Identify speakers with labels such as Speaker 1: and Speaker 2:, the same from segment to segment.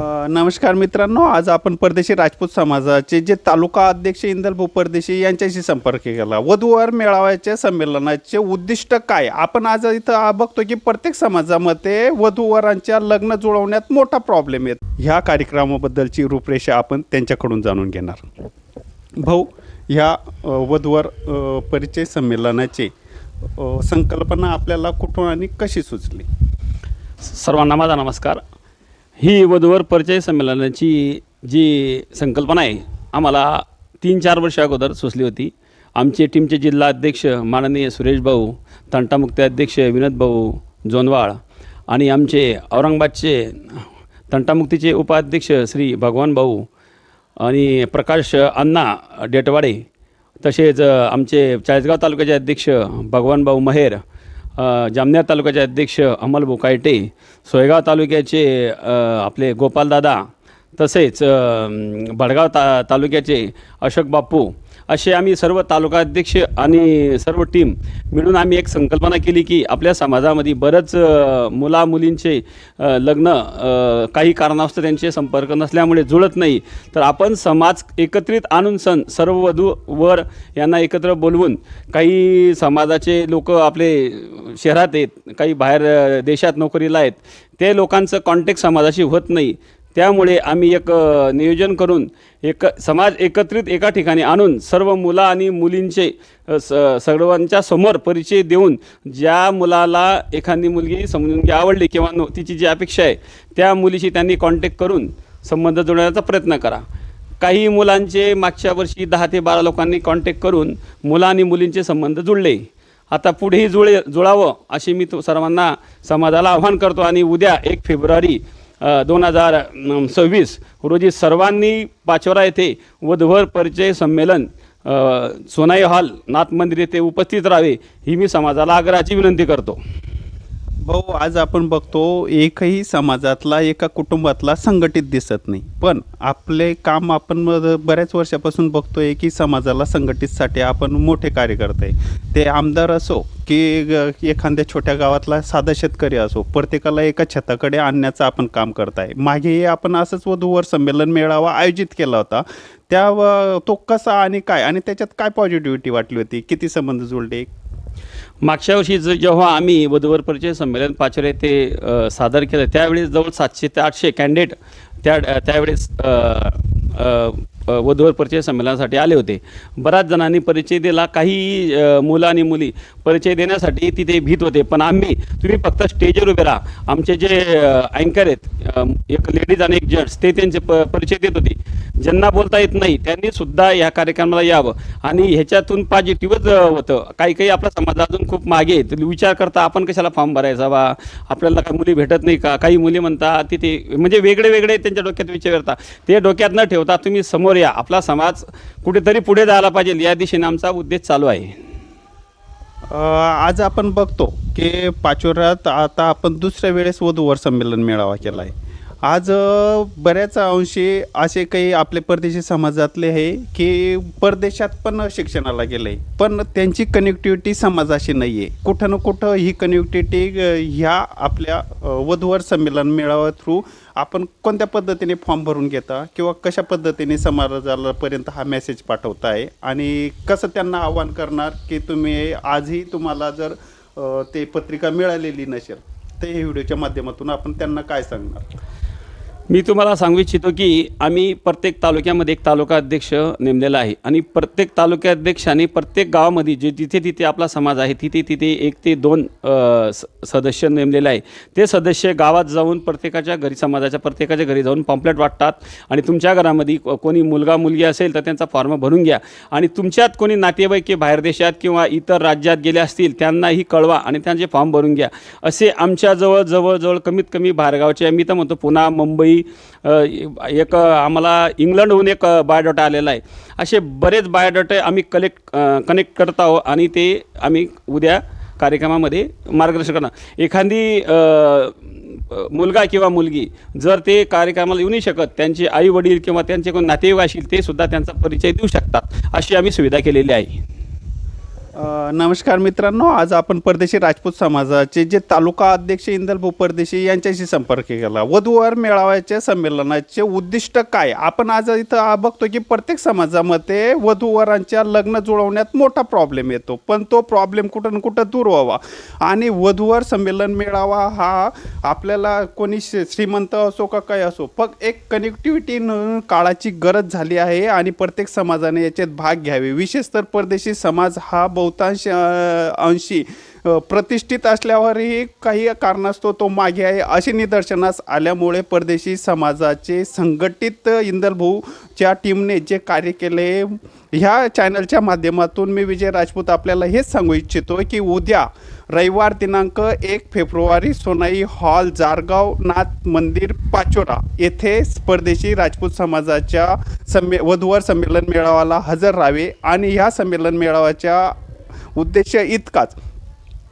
Speaker 1: नमस्कार मित्रांनो आज आपण परदेशी राजपूत समाजाचे जे तालुका अध्यक्ष इंदल परदेशी यांच्याशी संपर्क केला. वधूवर मेळाव्याच्या संमेलनाचे उद्दिष्ट काय? आपण आज इथं बघतो की प्रत्येक समाजामध्ये वधूवरांच्या लग्न जुळवण्यात मोठा प्रॉब्लेम येत. ह्या कार्यक्रमाबद्दलची रूपरेषा आपण त्यांच्याकडून जाणून घेणार. भाऊ ह्या वधूवर परिचय संमेलनाचे संकल्पना आपल्याला कुठून आणि कशी सुचली?
Speaker 2: सर्वांना माझा नमस्कार. ही वधूवर परिचय संमेलनाची जी संकल्पना आहे आम्हाला तीन चार वर्ष अगोदर सुचली होती. आमचे टीमचे जिल्हा अध्यक्ष माननीय सुरेश भाऊ तंटामुक्ती अध्यक्ष विनोद भाऊ जोनवाळ आणि आमचे औरंगाबादचे तंटामुक्तीचे उपाध्यक्ष श्री भगवान भाऊ आणि प्रकाश अण्णा डेटवाडे तसेच आमचे चाळीसगाव तालुक्याचे अध्यक्ष भगवानभाऊ महेर जामनेर तालुक्याचे अध्यक्ष अमल बोकायटे सोयगाव तालुक्याचे आपले गोपालदादा तसेच अ, भडगाव ता तालुक्याचे अशोक बाप्पू असे आम्ही सर्व तालुका अध्यक्ष आणि सर्व टीम मिळून आम्ही एक संकल्पना केली की आपल्या समाजामध्ये बरंच मुला मुलींचे लग्न काही कारणास्तव त्यांचे संपर्क नसल्यामुळे जुळत नाही. तर आपण समाज एकत्रित आणून सण सर्व वधू वर यांना एकत्र बोलवून काही समाजाचे लोक आपले शहरात आहेत काही बाहेर देशात नोकरीला आहेत ते लोकांचं कॉन्टॅक्ट समाजाशी होत नाही. त्यामुळे आम्ही एक नियोजन करून एक समाज एकत्रित एका ठिकाणी आणून सर्व मुलं आणि मुलींचे स सर्वांच्या समोर परिचय देऊन ज्या मुलाला एखादी मुलगी समजून घ्या आवडली किंवा नो तिची जी अपेक्षा आहे त्या मुलीशी त्यांनी कॉन्टॅक्ट करून संबंध जोडण्याचा प्रयत्न करा. काही मुलांचे मागच्या वर्षी दहा ते बारा लोकांनी कॉन्टॅक्ट करून मुलं आणि मुलींचे संबंध जुळले. आता पुढेही जुळे जुळावं अशी मी तो सर्वांना समाजाला आव्हान करतो आणि उद्या एक फेब्रुवारी दोन हजार सव्वीस रोजी सर्वांनी पाचोरा येथे वधवर परिचय संमेलन सोनाई हॉल नाथ मंदिर येथे उपस्थित राहावे ही मी समाजाला आग्रहाची विनंती करतो.
Speaker 1: भाऊ आज आपण बघतो एकही समाजातला एका कुटुंबातला संघटित दिसत नाही. पण आपले काम आपण म- बऱ्याच वर्षापासून बघतोय की समाजाला संघटितसाठी आपण मोठे कार्य करताय ते आमदार असो की ग- एखाद्या छोट्या गावातला साधा शेतकरी असो प्रत्येकाला एका छताकडे आणण्याचं आपण काम करताय. मागेही आपण असंच वधूवर संमेलन मेळावा आयोजित केला होता. त्या व- तो कसा आणि काय? आणि त्याच्यात काय पॉझिटिव्हिटी वाटली होती? किती संबंध जुळले?
Speaker 2: मागच्या वर्षी ज- जेव्हा आम्ही वधूवर परिचय संमेलन पाचोरे येथे सादर केलं त्यावेळेस जवळ सातशे ते आठशे कॅन्डिडेट त्या त्यावेळेस वधूवर परिचय संमेलनासाठी आले होते. बऱ्याच जणांनी परिचय दिला. काही मुलं आणि मुली परिचय देण्यासाठी तिथे भीत होते. पण आम्ही तुम्ही फक्त स्टेजवर उभे राहा. आमचे जे अँकर आहेत एक लेडीज आणि एक जेंट्स ते त्यांचे प परिचय देत होते. ज्यांना बोलता येत नाही त्यांनी सुद्धा या कार्यक्रमाला यावं. आणि ह्याच्यातून पॉझिटिव्हच होतं. काही काही आपला समाज अजून खूप मागे आहे. विचार करता आपण कशाला फॉर्म भरायचा बा आपल्याला काही मुली भेटत नाही का? काही मुली म्हणतात तिथे म्हणजे वेगळे वेगळे त्यांच्या डोक्यात विचार करता. ते डोक्यात न ठेवता तुम्ही समोर करूया. आपला समाज कुठेतरी पुढे जायला पाहिजे. या दिशेने आमचा उद्देश चालू आहे.
Speaker 1: आज आपण बघतो की पाचोऱ्यात आता आपण दुसऱ्या वेळेस वधूवर संमेलन मेळावा केला आहे आज बऱ्याच अंशी असे काही आपले परदेशी समाजातले आहे की परदेशात पण शिक्षणाला गेले पण त्यांची कनेक्टिव्हिटी समाजाशी नाही आहे कुठं ना कुठं ही कनेक्टिव्हिटी ह्या आपल्या वधूवर संमेलन मेळावा थ्रू आपण कोणत्या पद्धतीने फॉर्म भरून घेता किंवा कशा पद्धतीने समाजालापर्यंत हा मेसेज पाठवताय आणि कसं त्यांना आव्हान करणार की तुम्ही आजही तुम्हाला जर ते पत्रिका मिळालेली नसेल तर हे व्हिडिओच्या माध्यमातून आपण त्यांना काय सांगणार?
Speaker 2: मी तुम्हाला सांगू इच्छितो की आम्ही प्रत्येक तालुक्यामध्ये एक तालुका अध्यक्ष नेमलेला आहे. आणि प्रत्येक तालुका अध्यक्षाने प्रत्येक गावामध्ये जे जिथे तिथे आपला समाज आहे तिथे तिथे एक ते दोन स- सदस्य नेमलेले आहे. ते सदस्य गावात जाऊन प्रत्येकाच्या घरी समाजाच्या प्रत्येकाच्या घरी जाऊन पॉम्पलेट वाटतात आणि तुमच्या घरामध्ये कोणी मुलगा मुलगी असेल तर त्यांचा फॉर्म भरून घ्या. आणि तुमच्यात कोणी नातेवाईक की बाहेर देशात किंवा इतर राज्यात गेले असतील त्यांनाही कळवा आणि त्यांचे फॉर्म भरून घ्या. असे आमच्या जवळ जवळजवळ कमीत कमी बाहेरगावचे मी तर म्हणतो पुन्हा मुंबई अ, एक आम्हाला इंग्लंडहून एक बायोडाटा आलेला आहे. असे बरेच बायोडाटे आम्ही कलेक्ट कनेक्ट करत आहोत आणि ते आम्ही उद्या कार्यक्रमामध्ये मार्गदर्शन करणार. एखादी मुलगा किंवा मुलगी जर ते कार्यक्रमाला येऊ नाही शकत त्यांचे आई वडील किंवा त्यांचे कोण नातेवाईक असतील ते सुद्धा त्यांचा परिचय देऊ शकतात अशी आम्ही सुविधा केलेली आहे.
Speaker 1: अ, नमस्कार मित्रांनो आज आपण परदेशी राजपूत समाजाचे जे तालुका अध्यक्ष इंदलभाऊ परदेशी यांच्याशी संपर्क केला. वधूवर मेळाव्याच्या संमेलनाचे उद्दिष्ट काय? आपण आज इथं आ- बघतो की प्रत्येक समाजामध्ये वधूवरांच्या लग्न जुळवण्यात मोठा प्रॉब्लेम येतो. पण तो प्रॉब्लेम कुठं ना कुठं दूर व्हावा. आणि वधूवर संमेलन मेळावा हा आपल्याला कोणी श्री- श्रीमंत असो का काय असो फक्त एक कनेक्टिव्हिटी काळाची गरज झाली आहे आणि प्रत्येक समाजाने याच्यात भाग घ्यावे. विशेष तर परदेशी समाज हा बहुतांश अंशी प्रतिष्ठित असल्यावरही काही कारणास्तव तो मागे आहे. असे निदर्शनास आल्यामुळे परदेशी समाजाचे संघटित इंदलभाऊच्या टीमने जे कार्य केले ह्या चॅनलच्या माध्यमातून मी विजय राजपूत आपल्याला हेच सांगू इच्छितो की उद्या रविवार दिनांक एक फेब्रुवारी सोनाई हॉल जारगाव नाथ मंदिर पाचोरा येथे परदेशी राजपूत समाजाच्या संमे वधूवर संमेलन मेळाव्याला हजर राहावे आणि ह्या संमेलन मेळाव्याच्या उद्देश इतकाच.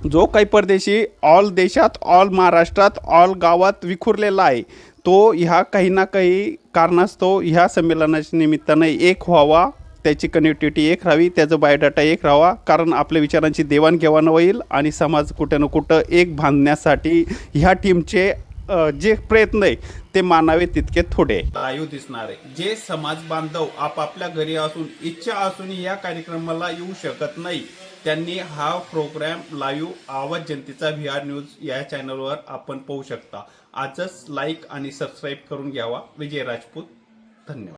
Speaker 1: जो काही परदेशी ऑल देशात ऑल महाराष्ट्रात ऑल गावात विखुरलेला आहे तो ह्या काही ना काही कारणास्तव ह्या संमेलनाच्या निमित्ताने एक व्हावा त्याची कनेक्टिव्हिटी एक राहावी त्याचा बायोडाटा एक राहावा कारण आपल्या विचारांची देवाणघेवाण होईल आणि समाज कुठं ना कुठं एक बांधण्यासाठी ह्या टीमचे जे प्रयत्न आहे ते मानावे तितके थोडे. लाईव्ह दिसणार. आहे जे समाज बांधव आपापल्या घरी असून इच्छा असून या कार्यक्रमाला येऊ शकत नाही त्यांनी हा प्रोग्राम लाईव्ह आवाज जनतेचा व्ही आर न्यूज या चॅनलवर आपण पाहू शकता. आजच लाईक आणि सबस्क्राईब करून घ्यावा. विजय राजपूत धन्यवाद.